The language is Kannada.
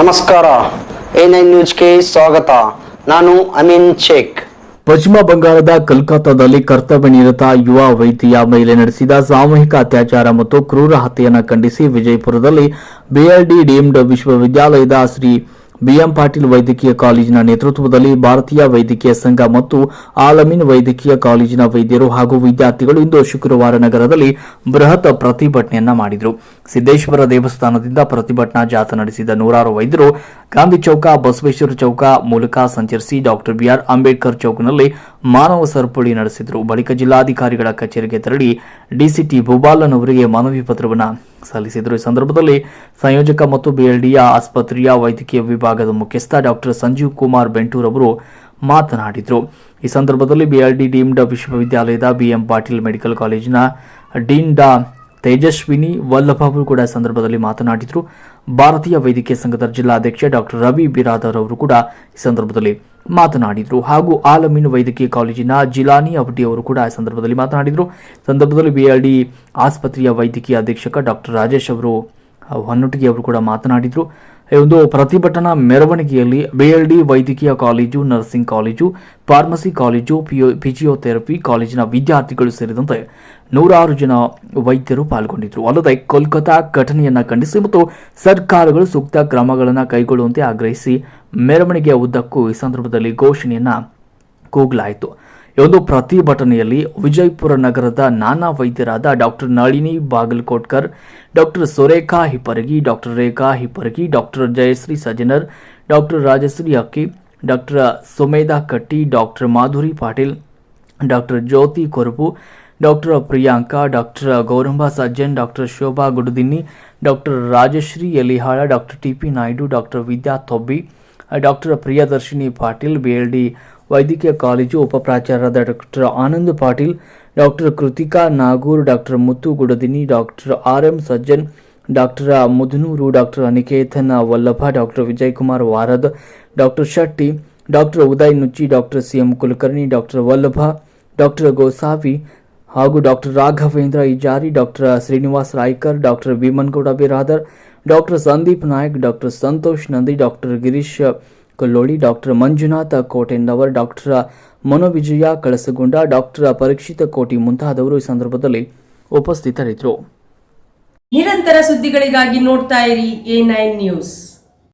ನಮಸ್ಕಾರ. ಎ ನೈನ್ ನ್ಯೂಸ್ಗೆ ಸ್ವಾಗತ. ನಾನು ಅಮೀನ್ ಶೇಖ್. ಪಶ್ಚಿಮ ಬಂಗಾಳದ ಕಲ್ಕತ್ತಾದಲ್ಲಿ ಕರ್ತವ್ಯ ನಿರತ ಯುವ ವೈದ್ಯೆಯ ಮೇಲೆ ನಡೆಸಿದ ಸಾಮೂಹಿಕ ಅತ್ಯಾಚಾರ ಮತ್ತು ಕ್ರೂರ ಹತ್ಯೆಯನ್ನು ಖಂಡಿಸಿ ವಿಜಯಪುರದಲ್ಲಿ ಬಿಎಲ್ಡಿ ಡೀಮ್ಡ್ ವಿಶ್ವವಿದ್ಯಾಲಯದ ಶ್ರೀ ಬಿಎಂ ಪಾಟೀಲ್ ವೈದ್ಯಕೀಯ ಕಾಲೇಜಿನ ನೇತೃತ್ವದಲ್ಲಿ ಭಾರತೀಯ ವೈದ್ಯಕೀಯ ಸಂಘ ಮತ್ತು ಆಲಮಿನ್ ವೈದ್ಯಕೀಯ ಕಾಲೇಜಿನ ವೈದ್ಯರು ಹಾಗೂ ವಿದ್ಯಾರ್ಥಿಗಳು ಇಂದು ಶುಕ್ರವಾರ ನಗರದಲ್ಲಿ ಬೃಹತ್ ಪ್ರತಿಭಟನೆಯನ್ನ ಮಾಡಿದರು. ಸಿದ್ದೇಶ್ವರ ದೇವಸ್ಥಾನದಿಂದ ಪ್ರತಿಭಟನಾ ಜಾಥಾ ನಡೆಸಿದ ನೂರಾರು ವೈದ್ಯರು ಗಾಂಧಿ ಚೌಕ, ಬಸವೇಶ್ವರ ಚೌಕ ಮೂಲಕ ಸಂಚರಿಸಿ ಡಾಕ್ಟರ್ ಬಿಆರ್ ಅಂಬೇಡ್ಕರ್ ಚೌಕ್ನಲ್ಲಿ ಮಾನವ ಸರಪಳಿ ನಡೆಸಿದರು. ಬಳಿಕ ಜಿಲ್ಲಾಧಿಕಾರಿಗಳ ಕಚೇರಿಗೆ ತೆರಳಿ ಡಿಸಿಟಿ ಭೂಬಾಲನ್ ಅವರಿಗೆ ಮನವಿ ಪತ್ರವನ್ನು ಸಲ್ಲಿಸಿದರು. ಈ ಸಂದರ್ಭದಲ್ಲಿ ಸಂಯೋಜಕ ಮತ್ತು ಬಿಎಲ್ಡಿಯ ಆಸ್ಪತ್ರೆಯ ವೈದ್ಯಕೀಯ ವಿಭಾಗದ ಮುಖ್ಯಸ್ಥ ಡಾಕ್ಟರ್ ಸಂಜೀವ್ ಕುಮಾರ್ ಬೆಂಟೂರ್ ಅವರು ಮಾತನಾಡಿದರು. ಈ ಸಂದರ್ಭದಲ್ಲಿ ಬಿಎಲ್ಡಿ ಡೀಮ್ಡ್ ವಿಶ್ವವಿದ್ಯಾಲಯದ ಬಿಎಂ ಪಾಟೀಲ್ ಮೆಡಿಕಲ್ ಕಾಲೇಜಿನ ಡೀನ್ ಡಾ ತೇಜಸ್ವಿನಿ ವಲ್ಲಭ ಅವರು ಕೂಡ ಸಂದರ್ಭದಲ್ಲಿ ಮಾತನಾಡಿದರು. ಭಾರತೀಯ ವೈದ್ಯಕೀಯ ಸಂಘದ ಜಿಲ್ಲಾಧ್ಯಕ್ಷ ಡಾಕ್ಟರ್ ರವಿ ಬಿರಾದರ್ ಅವರು ಕೂಡ ಈ ಸಂದರ್ಭದಲ್ಲಿ ಮಾತನಾಡಿದರು. ಹಾಗೂ ಆಲಮೀನ್ ವೈದ್ಯಕೀಯ ಕಾಲೇಜಿನ ಜಿಲಾನಿ ಅವಟಿ ಅವರು ಕೂಡ ಈ ಸಂದರ್ಭದಲ್ಲಿ ಮಾತನಾಡಿದರು. ಸಂದರ್ಭದಲ್ಲಿ ಬಿಎಲ್ಡಿ ಆಸ್ಪತ್ರೆಯ ವೈದ್ಯಕೀಯ ಅಧೀಕ್ಷಕ ಡಾಕ್ಟರ್ ರಾಜೇಶ್ ಅವರು ಹೊನ್ನೊಟ್ಟಿಗೆ ಅವರು ಕೂಡ ಮಾತನಾಡಿದರು. ಒಂದು ಪ್ರತಿಭಟನಾ ಮೆರವಣಿಗೆಯಲ್ಲಿ ಬಿಎಲ್ಡಿ ವೈದ್ಯಕೀಯ college, nursing college, pharmacy college physiotherapy ಕಾಲೇಜಿನ ವಿದ್ಯಾರ್ಥಿಗಳು ಸೇರಿದಂತೆ ನೂರಾರು ಜನ ವೈದ್ಯರು ಪಾಲ್ಗೊಂಡಿದ್ದರು. ಅಲ್ಲದೆ ಕೋಲ್ಕತಾ ಘಟನೆಯನ್ನು ಖಂಡಿಸಿ ಮತ್ತು ಸರ್ಕಾರಗಳು ಸೂಕ್ತ ಕ್ರಮಗಳನ್ನು ಕೈಗೊಳ್ಳುವಂತೆ ಆಗ್ರಹಿಸಿ ಮೆರವಣಿಗೆಯ ಉದ್ದಕ್ಕೂ ಈ ಸಂದರ್ಭದಲ್ಲಿ ಘೋಷಣೆಯನ್ನು ಕೂಗಲಾಯಿತು. ಈ ಒಂದು ಪ್ರತಿಭಟನೆಯಲ್ಲಿ ವಿಜಯಪುರ ನಗರದ ನಾನಾ ವೈದ್ಯರಾದ doctor Nalini Bagalkotkar, doctor Surekha Hipparagi, doctor Rekha Hipparagi, doctor Jayashree Sajjanar, doctor Rajashree Akki, doctor Sumedha Katti, doctor Madhuri Patil, doctor Jyoti Korapu doctor Priyanka, doctor Gouramba Sajjan, doctor Shobha Gududinni, doctor Rajashree Yalihal doctor T P Naidu, doctor Vidya Tobbi, doctor Priyadarshini Patil BLD ವೈದ್ಯಕೀಯ college ಉಪಪ್ರಾಚಾರ್ಯರಾದ doctor Anand Patil, doctor Kritika Nagur, doctor Muttu Gudadini, doctor R M Sajjan, doctor Mudanuru, doctor Aniketana Vallabh, doctor Vijayakumar Varad, doctor Shetty, doctor Uday Nuchchi, doctor C M Kulkarni, doctor Vallabh, doctor Gosavi ಹಾಗೂ doctor Raghavendra Ijari, doctor Srinivas Raikar, doctor Bhimangouda Biradar, doctor Sandeep Nayak, doctor Santosh Nandi, doctor Girish Kolloli doctor Manjunath Kotendavar doctor Manovijaya Kalasagonda doctor Parikshit Koti ಮುಂತಾದವರು ಈ ಸಂದರ್ಭದಲ್ಲಿ ಉಪಸ್ಥಿತರಿದ್ದರು. ನಿರಂತರ ಸುದ್ದಿಗಳಿಗಾಗಿ ನೋಡ್ತಾ ಇರಿ ಎ ನೈನ್ ನ್ಯೂಸ್.